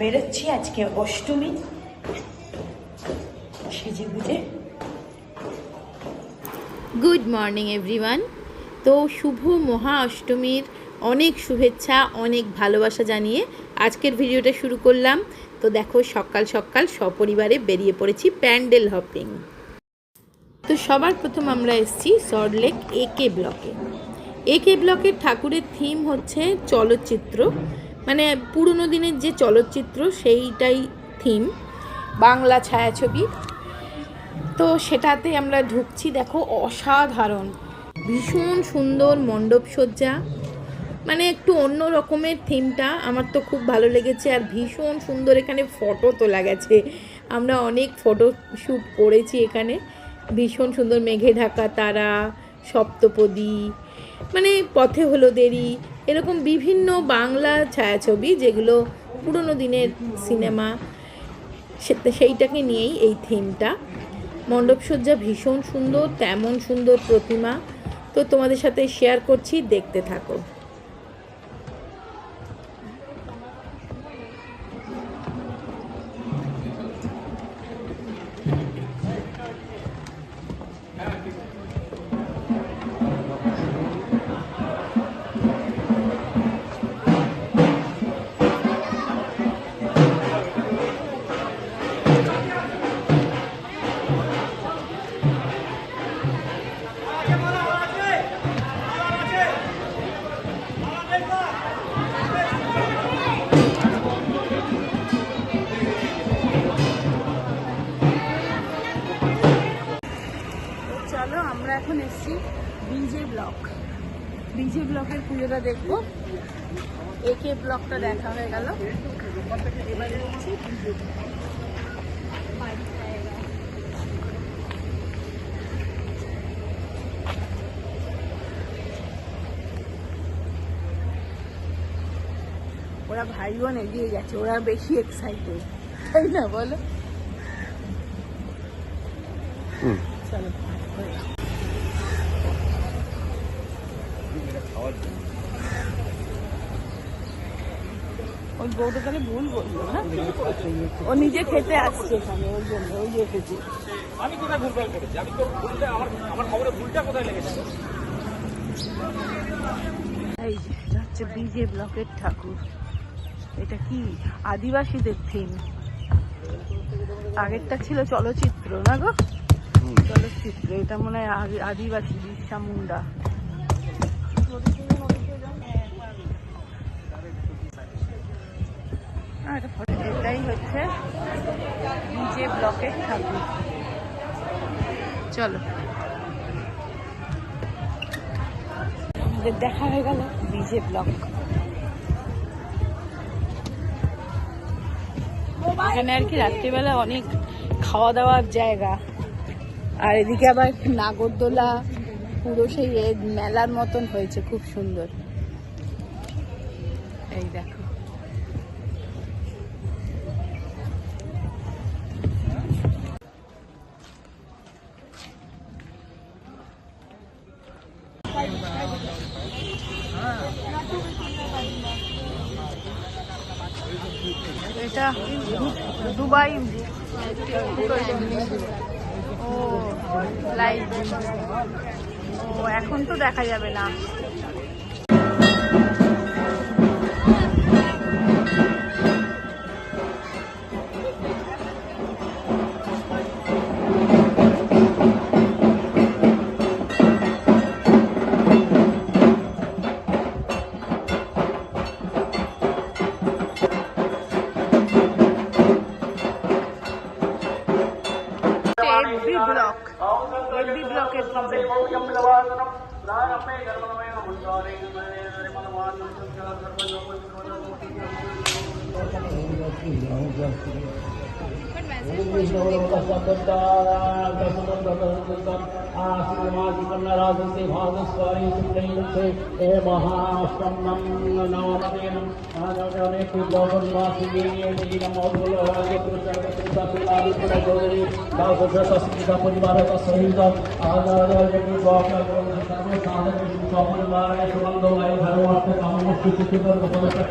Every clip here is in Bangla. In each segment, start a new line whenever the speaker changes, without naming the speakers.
বেরোচ্ছি আজকে অষ্টমী। সেজে গুজে।
গুড মর্নিং এভরিওয়ান তো শুভ মহা অষ্টমীর অনেক শুভেচ্ছা, অনেক ভালোবাসা জানিয়ে আজকের ভিডিওটা শুরু করলাম। তো দেখো, সকাল সকাল সপরিবারে বেরিয়ে পড়েছি প্যান্ডেল হপিং। তো সবার প্রথম আমরা এসেছি সল্টলেক একে ব্লকে। একে ব্লকের ঠাকুরের থিম হচ্ছে চলচ্চিত্র। মানে পুরনো দিনের যে চলচ্চিত্র, সেইটাই থিম বাংলা ছায়াছবি। তো সেটাতে আমরা ঢুকছি, দেখো, অসাধারণ। ভীষণ সুন্দর মণ্ডপ সজ্জা। মানে একটু অন্য রকমের থিমটা আমার তো খুব ভালো লেগেছে। আর ভীষণ সুন্দর এখানে ফটো তোলা গেছে। আমরা অনেক ফটো শ্যুট করেছি এখানে। ভীষণ সুন্দর মেঘে ঢাকা তারা, সপ্তপদী মানে পথে হলো দেরি। এরকম বিভিন্ন বাংলা ছায়াছবি যেগুলো পুরনো দিনের সিনেমা সেইটাকে নিয়েই এই থিমটা। মণ্ডপসজ্জা ভীষণ সুন্দর, তেমন সুন্দর প্রতিমা। তো তোমাদের সাথে শেয়ার করছি, দেখতে থাকো। পুজোটা দেখব। একে ব্লকটা দেখা হয়ে গেল। এবারে হচ্ছে ওরা ভাই বোন এগিয়ে গেছে ওরা বেশি এক্সাইটেড তাই না বলো? চলো ওই বউটা তাহলে ভুল বলল না ও নিজে খেতে আসছে এখানে ওই জন্য ওই এসেছে
আমি কোথায় ভুলভাল করেছি? আমি তো ভুলটা আমার আমার খবরে ভুলটা কোথায় লেগেছে?
এই যে হচ্ছে বিজে ব্লকের ঠাকুর। এটা কি? আদিবাসীদের থিম আগেরটা ছিল চলচ্চিত্র না গো? চলচ্চিত্র এটা মনে হয় আদি- আদিবাসী বিরসা মুন্ডা। এটাই হচ্ছে ব্লকের চলো। দেখা হয়ে ব্লক এখানে আর কি রাত্রিবেলা অনেক খাওয়া দাওয়ার জায়গা। আর এদিকে আবার নাগরদোলা, পুরো সেই মেলার মতন হয়েছে, খুব সুন্দর। এই দেখো এটা দুবাই ও লাইভ ও এখন তো দেখা যাবে না। శ్రద్ధయోగ్యం నివాసనం ప్రాణమే గర్వమైన
ఉంటారే आशीर्वादिकन्नराजस्य भागस्वारी सुप्रींसे ए महासन्नं नवनदेनं
नवनदेने कुलवन्वासिनी नमोदुलराजकृतकृतकुलादिपुरजोगरी दासजतस्मिता
परिवारक
सहित आदारजकृतवाक्यक्रम सर्वसाधक शुभपरिवाराय सुमन्दोवाय सर्व वाटतं कामाला सुचित होतं लोकांना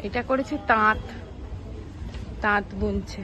এটা করেছে তাঁত তাঁত বুনছে।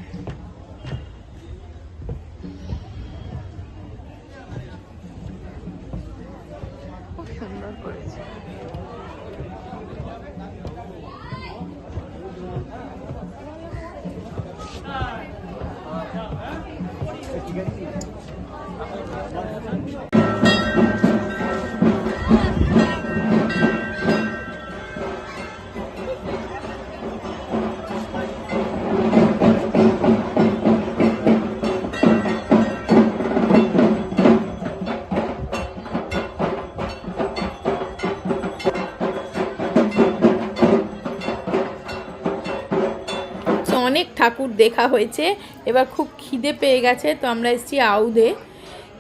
ঠাকুর দেখা হয়েছে। এবার খুব খিদে পেয়ে গেছে, তো আমরা এসেছি আউদে।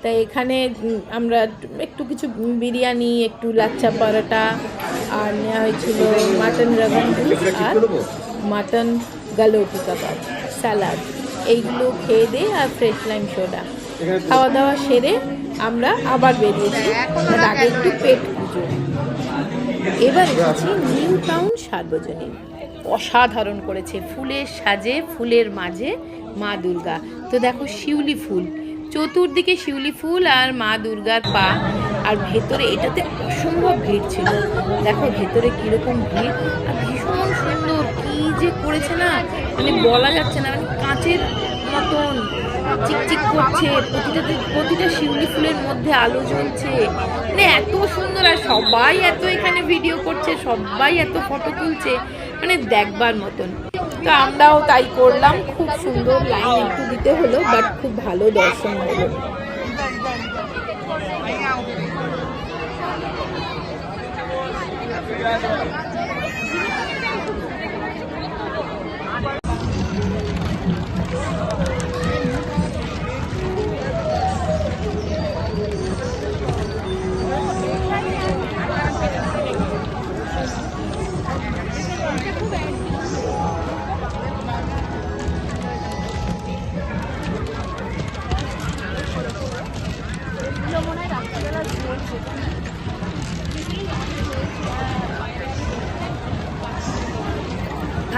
তাই এখানে আমরা একটু কিছু বিরিয়ানি, একটু লাচ্চা পরোটা, আর নেওয়া হয়েছিল মাটন রাগান আর মাটন গালোটি কাবাব, স্যালাড। এইগুলো খেয়ে দিয়ে আর ফ্রেশ লাইম সোডা। খাওয়া দাওয়া সেরে আমরা আবার বেরিয়েছি। আগে একটু পেট পুজো। এবার এসেছি নিউ টাউন সার্বজনীন। অসাধারণ করেছে। ফুলের সাজে, ফুলের মাঝে মা দুর্গা। তো দেখো শিউলি ফুল। চতুর্দিকে শিউলি ফুল আর মা দুর্গার পা। আর ভেতরে এটাতে অসম্ভব ভিড় ছিল। দেখো ভেতরে কীরকম ভিড়। আর ভীষণ সুন্দর। কি যে করেছে না? মানে বলা যাচ্ছে না। মানে কাঁচের মতন। চিকচিক করছে। প্রতিটা প্রতিটা শিউলি ফুলের মধ্যে আলো জ্বলছে। মানে এত সুন্দর। আর সবাই এত এখানে ভিডিও করছে। সবাই এত ফটো তুলছে। মানে দেখবার মতন। তো আমরাও তাই করলাম। খুব সুন্দর লাইন একটু দিতে হলো বাট খুব ভালো দর্শন হলো।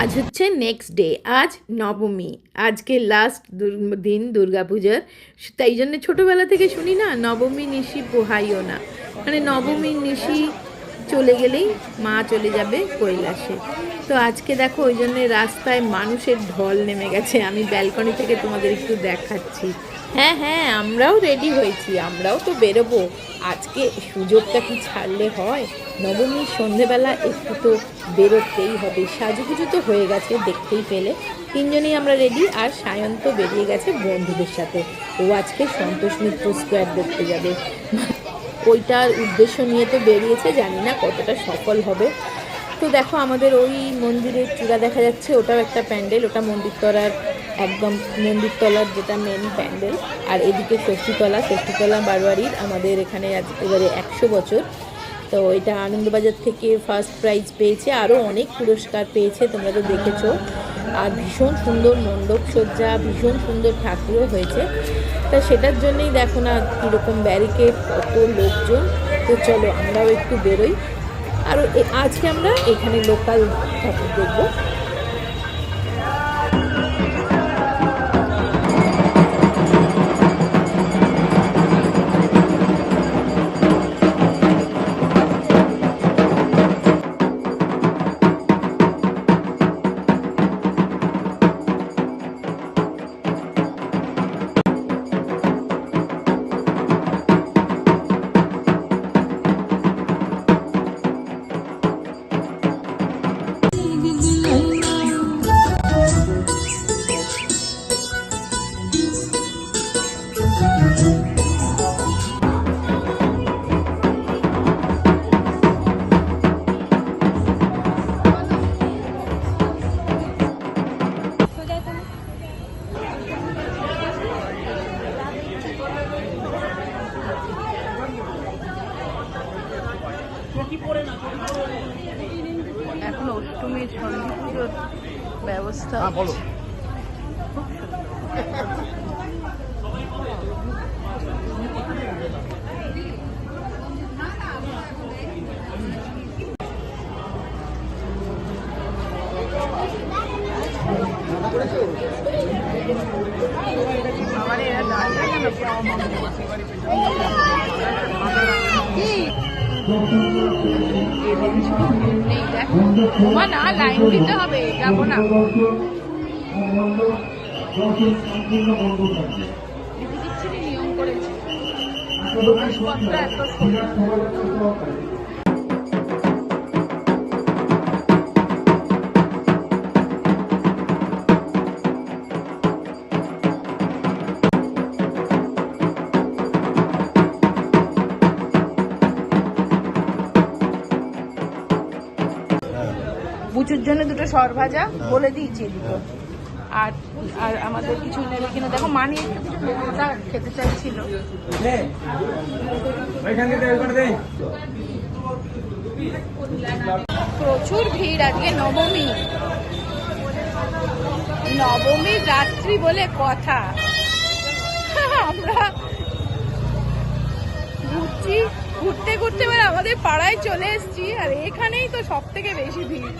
আজ হচ্ছে নেক্সট ডে আজ নবমী, আজকে লাস্ট দিন দুর্গাপূজার। তাই জন্য ছোটোবেলা থেকে শুনি না, নবমী নিশি পোহাইও না। মানে নবমী নিশি চলে গেলেই মা চলে যাবে কৈলাসে। তো আজকে দেখো, ওই জন্যে রাস্তায় মানুষের ঢল নেমে গেছে। আমি ব্যালকনি থেকে তোমাদের একটু দেখাচ্ছি। হ্যাঁ হ্যাঁ আমরাও রেডি হয়েছি, আমরাও তো বেরোবো। আজকে সুযোগটা কি ছাড়লে হয়? নবমীর সন্ধেবেলা একটু তো বেরোতেই হবে। সাজুগুজু তো হয়ে গেছে দেখতেই পেলে। তিনজনেই আমরা রেডি আর সায়ন তো বেরিয়ে গেছে বন্ধুদের সাথে। ও আজকে সন্তোষ মিত্র স্কোয়ার দেখতে যাবে। ওইটার উদ্দেশ্য নিয়ে তো বেরিয়েছে, জানি না কতটা সফল হবে। তো দেখো, আমাদের ওই মন্দিরের চূড়া দেখা যাচ্ছে। ওটাও একটা প্যান্ডেল, ওটা মন্দির মন্দিরতলার একদম মন্দিরতলার যেটা মেন প্যান্ডেল আর এদিকে ষষ্ঠীতলা ষষ্ঠীতলা বারোয়ারির আমাদের এখানে এবারে একশো বছর। তো এটা আনন্দবাজার থেকে ফার্স্ট প্রাইজ পেয়েছে আরও অনেক পুরস্কার পেয়েছে, তোমরা তো দেখেছ। আর ভীষণ সুন্দর মণ্ডপ সজ্জা, ভীষণ সুন্দর ঠাকুরও হয়েছে। তা সেটার জন্যই দেখো না কীরকম ব্যারিকেড কত লোকজন। তো চলো আমরাও একটু বেরোই।
আর আজকে আমরা এখানে লোকাল ঠাকুর দেখব। এখন অষ্টমীর সন্ধি পুজোর ব্যবস্থা
হ্যাঁ বলো।
আমার এরা দাঁড়িয়ে ওমা না লাইন দিতে হবে যাব নিয়ম করেছে বুচুর জন্য দুটো সর ভাজা বলে দিয়েছি দুটো আর আর আমাদের কিছু নেবে কিনা দেখো মানি একটু কিছু ভেজা খেতে চাইছিল। প্রচুর ভিড় আজকে নবমী। নবমীর রাত্রি বলে কথা। আমরা ঘুরছি ঘুরতে ঘুরতে এবার আমাদের পাড়ায় চলে এসেছি আর এখানেই তো সব থেকে বেশি ভিড়।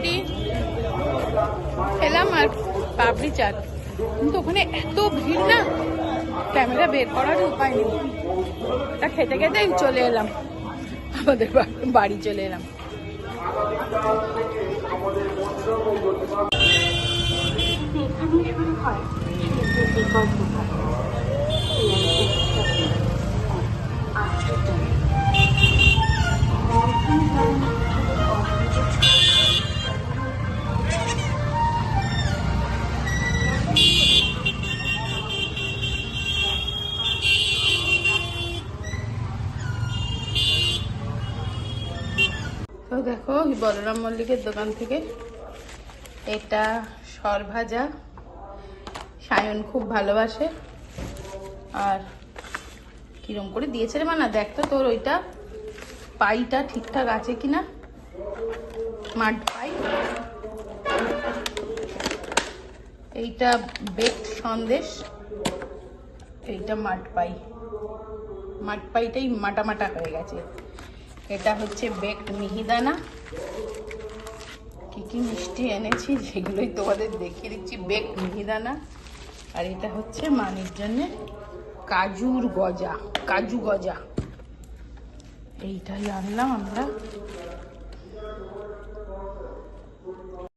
চটপটি খেলাম আর পাপড়ি চাট। কিন্তু ওখানে এত ভিড় না, ক্যামেরা বের করার উপায় নেই। তা খেতে খেতেই চলে এলাম। আমাদের বাড়ি চলে এলাম। তো দেখো বলরাম মল্লিকের দোকান থেকে। এটা সর ভাজা সায়ন খুব ভালোবাসে। আর কিরম করে দিয়েছে রে মানা, দেখ তো তোর ওইটা। পাইটা ঠিকঠাক আছে কিনা? মাঠ পাই। এইটা বেকড সন্দেশ। এইটা মাঠ পাই। মাঠ পাইটাই মাটা মাটা হয়ে গেছে। এটা হচ্ছে বেকড মিহিদানা কি কি মিষ্টি এনেছি, যেগুলোই তোমাদের দেখিয়ে দিচ্ছি বেকড মিহিদানা আর এটা হচ্ছে মানির জন্যে কাজুর গজা, কাজু গজা। এইটাই আনলাম আমরা।